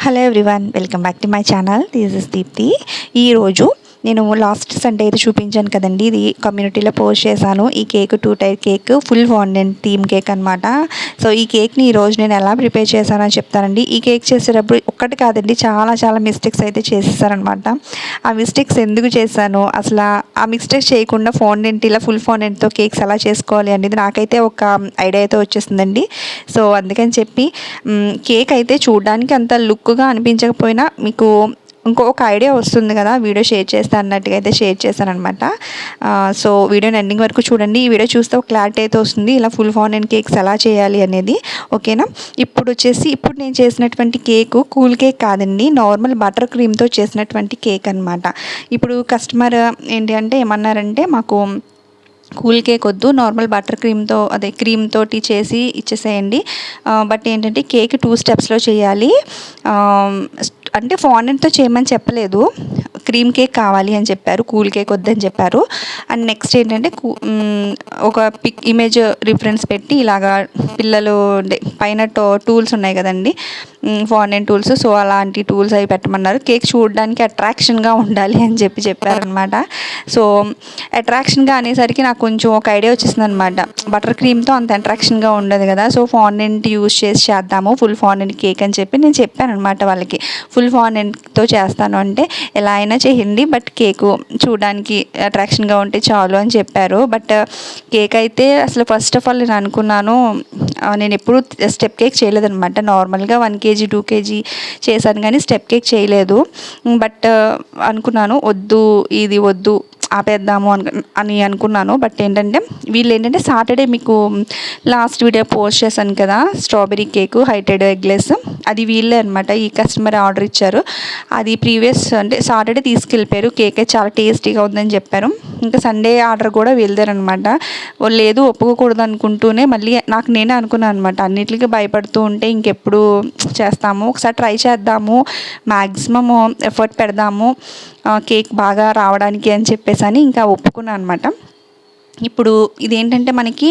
Hello everyone welcome back to my channel this is Deepthi ఈరోజు నేను last Sunday అయితే చూపించాను కదండి. ఇది కమ్యూనిటీలో పోస్ట్ చేశాను. ఈ cake two tier cake full fondant theme cake అనమాట సో ఈ కేక్ని ఈరోజు నేను ఎలా ప్రిపేర్ చేశానని చెప్తానండి. ఈ కేక్ చేసేటప్పుడు ఒక్కటి కాదండి చాలా చాలా మిస్టేక్స్ అయితే చేసేసారనమాట ఆ మిస్టేక్స్ ఎందుకు చేశాను? అసలు ఆ మిస్టేక్స్ చేయకుండా ఫాండెంట్ ఇలా ఫుల్ ఫాండెంట్తో కేక్స్ ఎలా చేసుకోవాలి అనేది నాకైతే ఒక ఐడియా అయితే వచ్చేసిందండి. సో అందుకని చెప్పి కేక్ అయితే చూడడానికి అంత లుక్గా అనిపించకపోయినా మీకు ఇంకొక ఐడియా వస్తుంది కదా వీడియో షేర్ చేస్తా అన్నట్టుగా అయితే షేర్ చేశాను అనమాట సో వీడియోని ఎండింగ్ వరకు చూడండి. ఈ వీడియో చూస్తే ఒక క్లారిటీ అయితే వస్తుంది. ఇలా ఫుల్ ఫాన్ అండ్ కేక్స్ ఎలా చేయాలి అనేది. ఓకేనా? ఇప్పుడు వచ్చేసి ఇప్పుడు నేను చేసినటువంటి కేక్ కూల్ కేక్ కాదండి. నార్మల్ బటర్ క్రీమ్తో చేసినటువంటి కేక్ అనమాట ఇప్పుడు కస్టమర్ ఏంటి అంటే ఏమన్నారంటే మాకు కూల్ కేక్ వద్దు నార్మల్ బటర్ క్రీమ్తో అదే క్రీమ్ తోటి చేసి ఇచ్చేసేయండి. బట్ ఏంటంటే కేక్ టూ స్టెప్స్లో చేయాలి. అంటే ఫాండెంట్తో చేయమని చెప్పలేదు. క్రీమ్ కేక్ కావాలి అని చెప్పారు కూల్ కేక్ వద్దని చెప్పారు. అండ్ నెక్స్ట్ ఏంటంటే ఒక పిక్ ఇమేజ్ రిఫరెన్స్ పెట్టి ఇలాగా పిల్లలు పైన టూల్స్ ఉన్నాయి కదండి ఫారెన్ టూల్స్. సో అలాంటి టూల్స్ అవి పెట్టమన్నారు. కేక్ చూడడానికి అట్రాక్షన్గా ఉండాలి అని చెప్పి చెప్పారనమాట సో అట్రాక్షన్గా అనేసరికి నాకు కొంచెం ఒక ఐడియా వచ్చేసింది అనమాట బటర్ క్రీమ్తో అంత అట్రాక్షన్గా ఉండదు కదా సో ఫాండెంట్ యూస్ చేసి చేద్దాము ఫుల్ ఫాండెంట్ కేక్ అని చెప్పి నేను చెప్పాను అనమాట వాళ్ళకి. ఫుల్ ఫాండెంట్తో చేస్తాను అంటే ఎలా అయినా చేయండి బట్ కేకు చూడడానికి అట్రాక్షన్గా ఉంటే చాలు అని చెప్పారు. బట్ uh, కేక్ అయితే అసలు ఫస్ట్ ఆఫ్ ఆల్ నేను అనుకున్నాను uh, నేను ఎప్పుడు స్టెప్ కేక్ చేయలేదనమాట నార్మల్గా వన్ కేజీ టూ కేజీ చేశాను కానీ స్టెప్ కేక్ చేయలేదు. బట్ uh, అనుకున్నాను వద్దు ఇది వద్దు ఆపేద్దాము అని అనుకున్నాను. బట్ ఏంటంటే వీళ్ళు ఏంటంటే సాటర్డే మీకు లాస్ట్ వీడియో పోస్ట్ చేశాను కదా స్ట్రాబెరీ కేకు హైటెడ్ ఎగ్లెస్ అది వీళ్ళే అనమాట ఈ కస్టమర్ ఆర్డర్ ఇచ్చారు. అది ప్రీవియస్ అంటే సాటర్డే తీసుకెళ్ళిపోయారు. కేక్ చాలా టేస్టీగా ఉందని చెప్పారు. ఇంకా సండే ఆర్డర్ కూడా వెళ్దారనమాట లేదు ఒప్పుకోకూడదు అనుకుంటూనే మళ్ళీ నాకు నేనే అనుకున్నాను అనమాట అన్నిటికీ భయపడుతూ ఉంటే ఇంకెప్పుడు చేస్తాము. ఒకసారి ట్రై చేద్దాము. మ్యాక్సిమము ఎఫర్ట్ పెడదాము. కేక్ బాగా రావడానికి అని చెప్పేసి అని ఇంకా ఒప్పుకున్నాను అనమాట ఇప్పుడు ఇదేంటంటే మనకి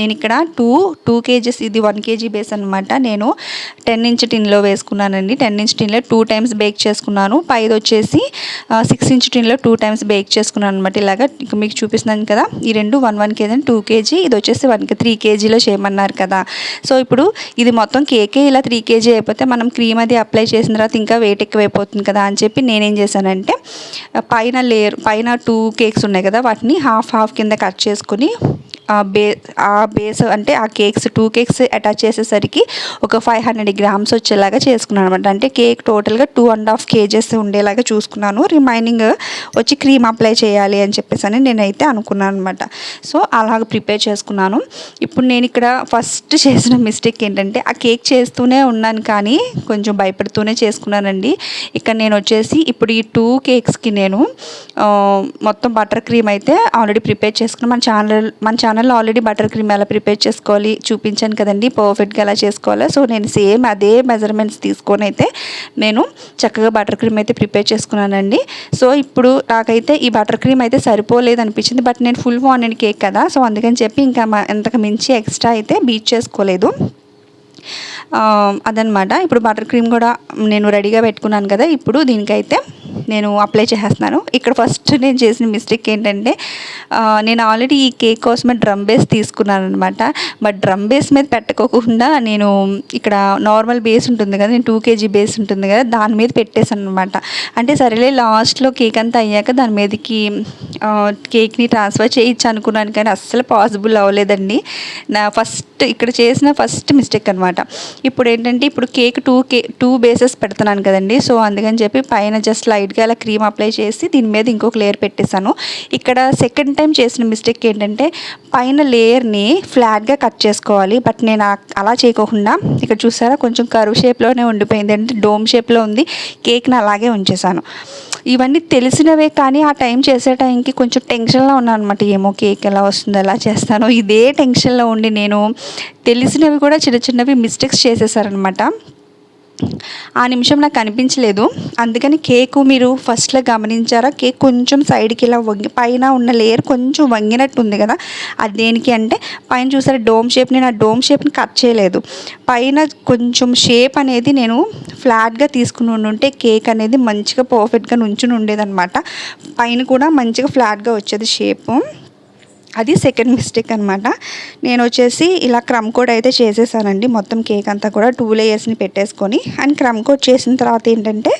నేను ఇక్కడ టూ టూ కేజీస్ ఇది వన్ కేజీ బేస్ అనమాట నేను టెన్ ఇంచ్ టిన్లో వేసుకున్నానండి. టెన్ ఇంచ్ టిన్లో టూ టైమ్స్ బేక్ చేసుకున్నాను. పైది వచ్చేసి సిక్స్ ఇంచ్ టిన్లో టూ టైమ్స్ బేక్ చేసుకున్నాను అనమాట ఇలాగా మీకు చూపిస్తున్నాను కదా. ఈ రెండు one one KG two KG. ఇది వచ్చేసి వన్ త్రీ కేజీలో చేయమన్నారు కదా. సో ఇప్పుడు ఇది మొత్తం కేకే ఇలా త్రీ కేజీ అయిపోతే మనం క్రీమ్ అది అప్లై చేసిన తర్వాత ఇంకా వెయిట్ ఎక్కువైపోతుంది కదా అని చెప్పి నేనేం చేశానంటే పైన లేయర్ పైన టూ కేక్స్ ఉన్నాయి కదా. వాటిని హాఫ్ హాఫ్ కింద కట్ చేసుకుని బే ఆ బేస్ అంటే ఆ కేక్స్ టూ కేక్స్ అటాచ్ చేసేసరికి ఒక ఫైవ్ హండ్రెడ్ గ్రామ్స్ వచ్చేలాగా చేసుకున్నాను అనమాట అంటే కేక్ టోటల్గా టూ అండ్ హాఫ్ కేజెస్ ఉండేలాగా చూసుకున్నాను. రిమైనింగ్ వచ్చి క్రీమ్ అప్లై చేయాలి అని చెప్పేసి అని నేనైతే అనుకున్నాను అనమాట సో అలాగ ప్రిపేర్ చేసుకున్నాను. ఇప్పుడు నేను ఇక్కడ ఫస్ట్ చేసిన మిస్టేక్ ఏంటంటే ఆ కేక్ చేస్తూనే ఉన్నాను కానీ కొంచెం భయపడుతూనే చేసుకున్నానండి. ఇక్కడ నేను వచ్చేసి ఇప్పుడు ఈ టూ కేక్స్కి నేను మొత్తం బటర్ క్రీమ్ అయితే ఆల్రెడీ ప్రిపేర్ చేసుకున్నాను మన ఛానల్ మన ఛానల్ ఛానల్లో ఆల్రెడీ బటర్ క్రీమ్ ఎలా ప్రిపేర్ చేసుకోవాలి చూపించాను కదండి పర్ఫెక్ట్గా ఎలా చేసుకోవాలో. సో నేను సేమ్ అదే మెజర్మెంట్స్ తీసుకొని అయితే నేను చక్కగా బటర్ క్రీమ్ అయితే ప్రిపేర్ చేసుకున్నానండి. సో ఇప్పుడు నాకైతే ఈ బటర్ క్రీమ్ అయితే సరిపోలేదు అనిపించింది బట్ నేను ఫుల్ మార్నింగ్ కేక్ కదా. సో అందుకని చెప్పి ఇంకా ఎంతకు మించి ఎక్స్ట్రా అయితే బీచ్ చేసుకోలేదు. అదనమాట ఇప్పుడు బటర్ క్రీమ్ కూడా నేను రెడీగా పెట్టుకున్నాను కదా ఇప్పుడు దీనికైతే నేను అప్లై చేసేస్తున్నాను. ఇక్కడ ఫస్ట్ నేను చేసిన మిస్టేక్ ఏంటంటే నేను ఆల్రెడీ ఈ కేక్ కోసమే డ్రమ్ బేస్ తీసుకున్నాను అనమాట బట్ డ్రమ్ బేస్ మీద పెట్టుకోకుండా నేను ఇక్కడ నార్మల్ బేస్ ఉంటుంది కదా నేను టూ కేజీ బేస్ ఉంటుంది కదా దాని మీద పెట్టేశాను అనమాట అంటే సరేలే లాస్ట్లో కేక్ అంతా అయ్యాక దాని మీదకి కేక్ని ట్రాన్స్ఫర్ చేయొచ్చు అనుకున్నాను కానీ అస్సలు పాసిబుల్ అవ్వలేదండి. నా ఫస్ట్ ఇక్కడ చేసిన ఫస్ట్ మిస్టేక్ అనమాట ఇప్పుడు ఏంటంటే ఇప్పుడు cake two K two bases పెడుతున్నాను కదండి. సో అందుకని చెప్పి పైన జస్ట్ లైట్గా అలా క్రీమ్ అప్లై చేసి దీని మీద ఇంకొక లేయర్ పెట్టేశాను. ఇక్కడ సెకండ్ టైం చేసిన మిస్టేక్ ఏంటంటే పైన లేయర్ని ఫ్లాట్గా కట్ చేసుకోవాలి. బట్ నేను అలా చేయకోకుండా ఇక్కడ చూసారా? కొంచెం కరువు షేప్లోనే ఉండిపోయింది. అంటే డోమ్ షేప్లో ఉంది. కేక్ని అలాగే ఉంచేసాను ఇవన్నీ తెలిసినవే కానీ ఆ టైం చేసే టైంకి కొంచెం టెన్షన్లో ఉన్నాను అనమాట ఏమో కేక్ ఎలా వస్తుందో ఎలా చేస్తానో. ఇదే టెన్షన్లో ఉండి నేను తెలిసినవి కూడా చిన్న చిన్నవి మిస్టేక్స్ చేసేసారనమాట ఆ నిమిషం నాకు అనిపించలేదు. అందుకని కేకు మీరు ఫస్ట్లో గమనించారా? కేక్ కొంచెం సైడ్కి ఇలా వంగి పైన ఉన్న లేయర్ కొంచెం వంగినట్టు ఉంది కదా? అది దేనికి అంటే పైన చూసారా డోమ్ షేప్ నేను ఆ డోమ్ షేప్ని కట్ చేయలేదు. పైన కొంచెం షేప్ అనేది నేను ఫ్లాట్గా తీసుకుని ఉంటే కేక్ అనేది మంచిగా పర్ఫెక్ట్గా నుంచుని ఉండేదన్నమాట. పైన కూడా మంచిగా ఫ్లాట్గా వచ్చేది షేపు అది సెకండ్ మిస్టేక్ అనమాట నేను వచ్చేసి ఇలా క్రమ్ కోడ్ అయితే చేసేసానండి. మొత్తం కేక్ అంతా కూడా టూ లేయర్స్ని పెట్టేసుకొని. అండ్ క్రమ్ కోడ్ చేసిన తర్వాత ఏంటంటే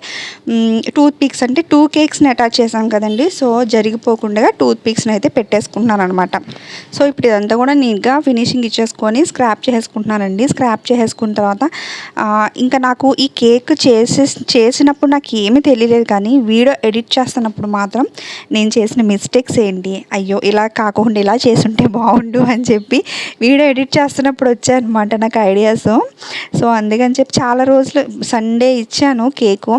టూత్ పిక్స్ అంటే టూ కేక్స్ని అటాచ్ చేసాం కదండి. సో జరిగిపోకుండా టూత్ పిక్స్ని అయితే పెట్టేసుకుంటున్నాను అనమాట సో ఇప్పుడు ఇదంతా కూడా నీట్గా ఫినిషింగ్ ఇచ్చేసుకొని స్క్రాప్ చేసుకుంటున్నానండి స్క్రాప్ చేసుకున్న తర్వాత ఇంకా నాకు ఈ కేక్ చేసే చేసినప్పుడు నాకు ఏమీ తెలియలేదు కానీ వీడియో ఎడిట్ చేస్తున్నప్పుడు మాత్రం నేను చేసిన మిస్టేక్స్ ఏంటి? అయ్యో ఇలా కాకుండా ఇలా చేసుంటే బాగుండు అని చెప్పి వీడియో ఎడిట్ చేస్తున్నప్పుడు వచ్చాయన్నమాట నాకు ఐడియాస్. సో అందుకని చెప్పి చాలా రోజులు సండే ఇచ్చాను కేకు.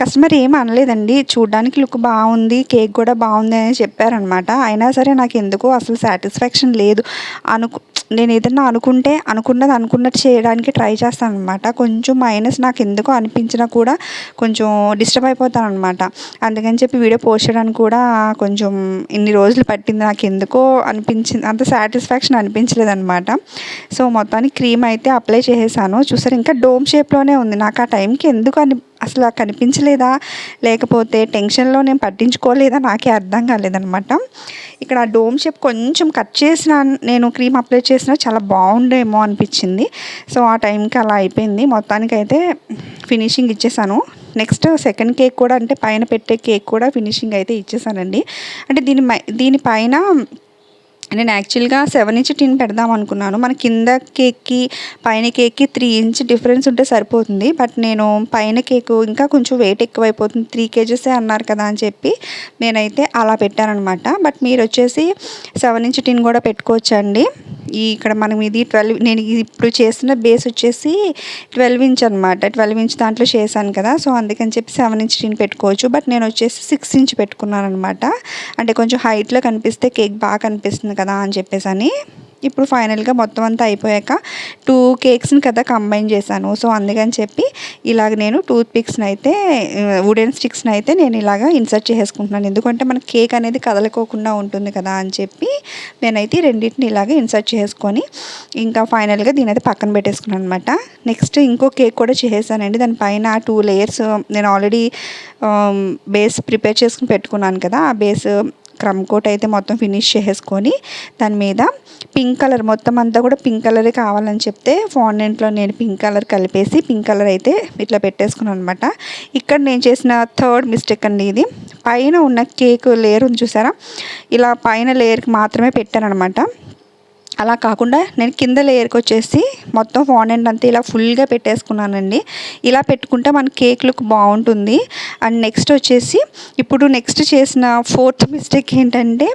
కస్టమర్ ఏం అనలేదండి చూడడానికి లుక్ బాగుంది కేక్ కూడా బాగుంది అని చెప్పారనమాట అయినా సరే నాకు ఎందుకో అసలు సాటిస్ఫాక్షన్ లేదు. అనుకు నేను ఏదన్నా అనుకుంటే అనుకున్నది అనుకున్నట్టు చేయడానికి ట్రై చేస్తాను అనమాట కొంచెం మైనస్ నాకు ఎందుకో అనిపించినా కూడా కొంచెం డిస్టర్బ్ అయిపోతాను అనమాట అందుకని చెప్పి వీడియో పోస్ట్ చేయడానికి కూడా కొంచెం ఇన్ని రోజులు పట్టింది నాకు ఎందుకో అనిపించింది అంత సాటిస్ఫాక్షన్ అనిపించలేదనమాట సో మొత్తానికి క్రీమ్ అయితే అప్లై చేసేసాను. చూసారు ఇంకా డోమ్ షేప్లోనే ఉంది. నాకు ఆ టైంకి ఎందుకు అని అసలు కనిపించలేదా? లేకపోతే టెన్షన్లో నేను పట్టించుకోలేదా? నాకే అర్థం కాలేదనమాట ఇక్కడ ఆ డోమ్ షేప్ కొంచెం కట్ చేసిన నేను క్రీమ్ అప్లై చేసినా చాలా బాగుండేమో అనిపించింది. సో ఆ టైంకి అలా అయిపోయింది. మొత్తానికైతే ఫినిషింగ్ ఇచ్చేసాను. నెక్స్ట్ సెకండ్ కేక్ కూడా అంటే పైన పెట్టే కేక్ కూడా ఫినిషింగ్ అయితే ఇచ్చేసానండి. అంటే దీని దీనిపైన నేను యాక్చువల్గా సెవెన్ ఇంచ్ టిన్ పెడదాం అనుకున్నాను. మన కింద కేక్కి పైన కేక్కి త్రీ ఇంచ్ డిఫరెన్స్ ఉంటే సరిపోతుంది. బట్ నేను పైన కేక్ ఇంకా కొంచెం వెయిట్ ఎక్కువైపోతుంది. త్రీ కేజెసే అన్నారు కదా అని చెప్పి నేనైతే అలా పెట్టానమాట బట్ మీరు వచ్చేసి సెవెన్ ఇంచ్ టిన్ కూడా పెట్టుకోవచ్చండి. ఈ ఇక్కడ మనం ఇది ట్వెల్వ్ నేను ఇప్పుడు చేసిన బేస్ వచ్చేసి ట్వెల్వ్ ఇంచ్ అనమాట ట్వెల్వ్ ఇంచ్ దాంట్లో చేశాను కదా. సో అందుకని చెప్పి సెవెన్ ఇంచ్ టీన్ పెట్టుకోవచ్చు. బట్ నేను వచ్చేసి సిక్స్ ఇంచ్ పెట్టుకున్నాను అనమాట అంటే కొంచెం హైట్లో కనిపిస్తే కేక్ బాగా కనిపిస్తుంది కదా అని చెప్పేసి అని ఇప్పుడు ఫైనల్గా మొత్తం అంతా అయిపోయాక టూ కేక్స్ని కదా కంబైన్ చేశాను. సో అందుకని చెప్పి ఇలాగ నేను టూత్ పిక్స్ని అయితే వుడెన్ స్టిక్స్ని అయితే నేను ఇలాగ ఇన్సర్ట్ చేసుకుంటున్నాను ఎందుకంటే మన కేక్ అనేది కదలకోకుండా ఉంటుంది కదా అని చెప్పి నేనైతే రెండింటిని ఇలాగ ఇన్సర్ట్ చేసుకొని ఇంకా ఫైనల్గా దీని అయితే పక్కన పెట్టేసుకున్నాను అనమాట నెక్స్ట్ ఇంకో కేక్ కూడా చేసేసానండి. దానిపైన టూ లేయర్స్ నేను ఆల్రెడీ బేస్ ప్రిపేర్ చేసుకుని పెట్టుకున్నాను కదా. ఆ బేస్ క్రమ్ కోట్ అయితే మొత్తం ఫినిష్ చేసుకొని దాని మీద పింక్ కలర్ మొత్తం అంతా కూడా పింక్ కలరే కావాలని చెప్తే ఫాండెంట్లో నేను పింక్ కలర్ కలిపేసి పింక్ కలర్ అయితే ఇట్లా పెట్టేసుకున్నాను అనమాట ఇక్కడ నేను చేసిన థర్డ్ మిస్టేక్ అండి ఇది. పైన ఉన్న కేక్ లేయర్ ఉంది చూసారా? ఇలా పైన లేయర్కి మాత్రమే పెట్టాను అనమాట అలా కాకుండా నేను కింద లేయర్కి వచ్చేసి మొత్తం ఫాండెంట్ అంతా ఇలా ఫుల్గా పెట్టేసుకున్నానండి. ఇలా పెట్టుకుంటే మన కేక్ లుక్ బాగుంటుంది. అండ్ నెక్స్ట్ వచ్చేసి ఇప్పుడు నెక్స్ట్ చేసిన ఫోర్త్ మిస్టేక్ ఏంటంటే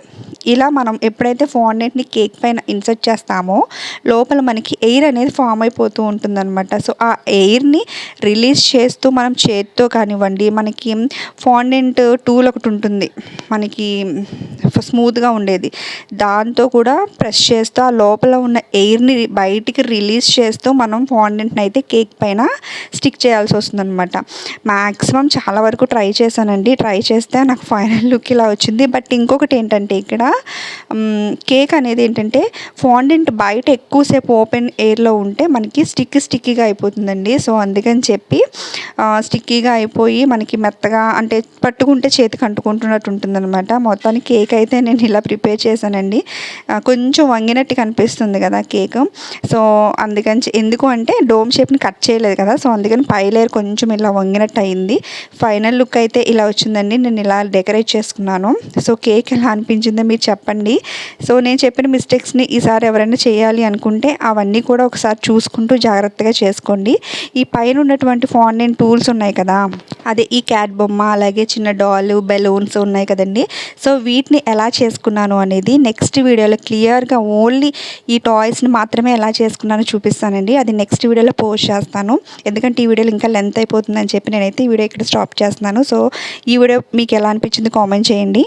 ఇలా మనం ఎప్పుడైతే ఫాండెంట్ని కేక్ పైన ఇన్సర్ట్ చేస్తామో లోపల మనకి ఎయిర్ అనేది ఫామ్ అయిపోతూ ఉంటుందన్నమాట. సో ఆ ఎయిర్ని రిలీజ్ చేస్తూ మనం చేత్తో కానివ్వండి మనకి ఫాండెంట్ టూల్ ఒకటి ఉంటుంది. మనకి స్మూత్గా ఉండేది. దాంతో కూడా ప్రెస్ చేస్తూ ఆ లోపల ఉన్న ఎయిర్ని బయటికి రిలీజ్ చేస్తూ మనం ఫాండెంట్ని అయితే కేక్ పైన స్టిక్ చేయాల్సి వస్తుందన్నమాట. మ్యాక్సిమం చాలా వరకు ట్రై చేశానండి. ట్రై చేస్తే నాకు ఫైనల్ లుక్ ఇలా వచ్చింది. బట్ ఇంకొకటి ఏంటంటే ఇక్కడ కేక్ అనేది ఏంటంటే ఫాండెంట్ బయట ఎక్కువసేపు ఓపెన్ ఎయిర్లో ఉంటే మనకి స్టిక్ స్టిక్కీగా అయిపోతుందండి. సో అందుకని చెప్పి స్టిక్కీగా అయిపోయి మనకి మెత్తగా అంటే పట్టుకుంటే చేతికి అంటుకుంటున్నట్టు ఉంటుందన్నమాట. మొత్తానికి కేక్ అయితే నేను ఇలా ప్రిపేర్ చేశానండి. కొంచెం వంగినట్టు కనిపిస్తుంది కదా కేక్. సో అందుకని ఎందుకు అంటే డోమ్ షేప్ని కట్ చేయలేదు కదా. సో అందుకని పై లేయర్ కొంచెం ఇలా వంగినట్టు అయింది. ఫైనల్ లుక్ అయితే ఇలా వచ్చిందండి. నేను ఇలా డెకరేట్ చేసుకున్నాను. సో కేక్ ఎలా అనిపించిందో మీరు చెప్పండి. సో నేను చెప్పిన మిస్టేక్స్ని ఈసారి ఎవరైనా చేయాలి అనుకుంటే అవన్నీ కూడా ఒకసారి చూసుకుంటూ జాగ్రత్తగా చేసుకోండి. ఈ పైన ఉన్నటువంటి ఫాండెంట్ టూల్స్ ఉన్నాయి కదా అదే ఈ క్యాట్ బొమ్మ అలాగే చిన్న డాల్ బెలూన్స్ ఉన్నాయి కదండి. సో వీటిని ఎలా చేసుకున్నాను అనేది నెక్స్ట్ వీడియోలో క్లియర్గా ఓన్లీ ఈ టాయ్స్ని మాత్రమే ఎలా చేసుకున్నానో చూపిస్తానండి. అది నెక్స్ట్ వీడియోలో పోస్ట్ చేస్తాను. ఎందుకంటే ఈ వీడియోలో ఇంకా లెంత్ అయిపోతుందని చెప్పి నేనైతే ఈ వీడియో ఇక్కడ స్టాప్ చేస్తున్నాను. సో ఈ వీడియో మీకు ఎలా అనిపించింది కామెంట్ చేయండి.